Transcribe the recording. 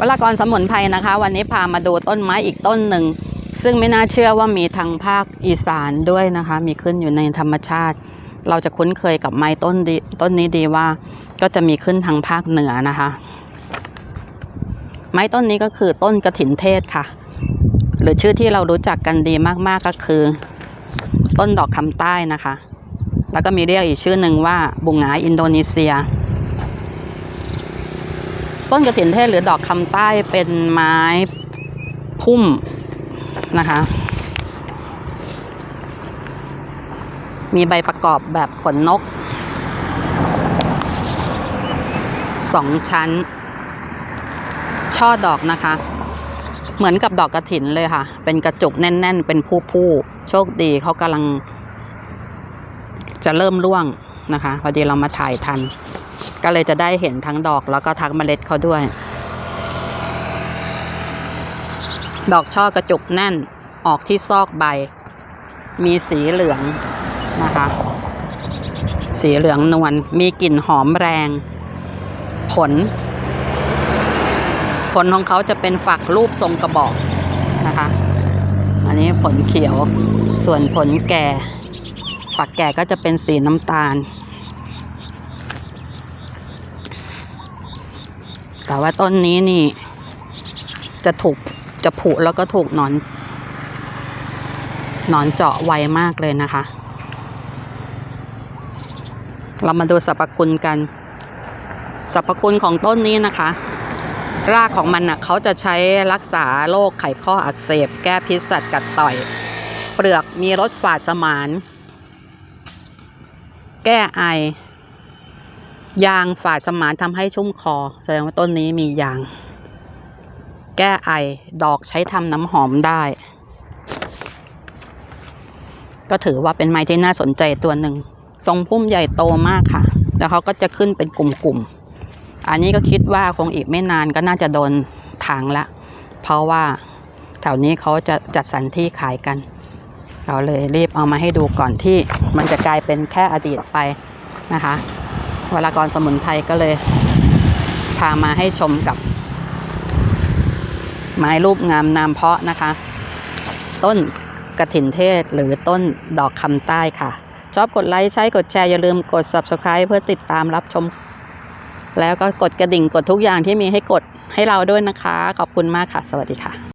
วลากรสมุนไพรนะคะ วันนี้พามาดูต้นไม้อีกต้นหนึ่ง ซึ่งไม่น่าเชื่อว่ามีทางภาคอีสานด้วยนะคะ มีขึ้นอยู่ในธรรมชาติ เราจะคุ้นเคยกับไม้ต้นดีต้นนี้ดีว่า ก็จะมีขึ้นทางภาคเหนือนะคะ ไม้ต้นนี้ก็คือต้นกระถินเทศค่ะ หรือชื่อที่เรารู้จักกันดีมากๆก็คือ ต้นดอกคำใต้นะคะ แล้วก็มีเรียกอีกชื่อหนึ่งว่าบุงหงาอินโดนีเซีย ต้นกระถินเทศหรือดอกคำใต้เป็นไม้พุ่มนะคะ มีใบประกอบแบบขนนกสองชั้น ช่อดอกนะคะ เหมือนกับดอกกระถินเลยค่ะ เป็นกระจุกแน่น ๆ เป็นผู้ๆโชคดีเขากำลัง จะเริ่มร่วง นะคะ พอดีเรามาถ่ายทัน ก็เลยจะได้เห็นทั้งดอกแล้วก็ทั้งเมล็ดเขาด้วย ดอกช่อกระจุกแน่นออกที่ซอกใบ มีสีเหลืองนะคะ สีเหลืองนวลมีกลิ่นหอมแรง ผล ผลของเขาจะเป็นฝักรูปทรงกระบอกนะคะ อันนี้ผลเขียวส่วนผลแก่ ฝักแก่ก็จะเป็นสีน้ำตาล แต่ว่าต้นนี้นี่ จะถูกจะผุแล้วก็ถูกหนอนหนอนเจาะไวมากเลยนะคะ เรามาดูสรรพคุณกันสรรพคุณของต้นนี้นะคะ รากของมันน่ะเขาจะใช้รักษาโรคไขข้ออักเสบ แก้พิษสัตว์กัดต่อย เปลือกมีรสฝาดสมาน แก้ไอ ยางฝาดสมานทำให้ชุ่มคอ แสดงว่าต้นนี้มียาง แก้ไอดอกใช้ทำน้ำหอมได้ ก็ถือว่าเป็นไม้ที่น่าสนใจตัวหนึ่ง ทรงพุ่มใหญ่โตมากค่ะ แล้วเขาก็จะขึ้นเป็นกลุ่มๆ อันนี้ก็คิดว่าคงอีกไม่นานก็น่าจะโดนทางละ เพราะว่าแถวนี้เขาจะจัดสรรที่ขายกัน เราเลยรีบเอามาให้ดูก่อนที่มันจะกลายเป็นแค่อดีตไปนะคะวลากรสมุนไพรก็เลยพามาให้ชมกับ ไม้รูปงามนามเพาะนะคะ ต้นกระถินเทศหรือต้นดอกคำใต้ค่ะ ชอบกดไลค์ใช้กดแชร์อย่าลืมกด subscribe เพื่อติดตามรับชม แล้วก็กดกระดิ่งกดทุกอย่างที่มีให้กดให้เราด้วยนะคะ ขอบคุณมากค่ะ สวัสดีค่ะ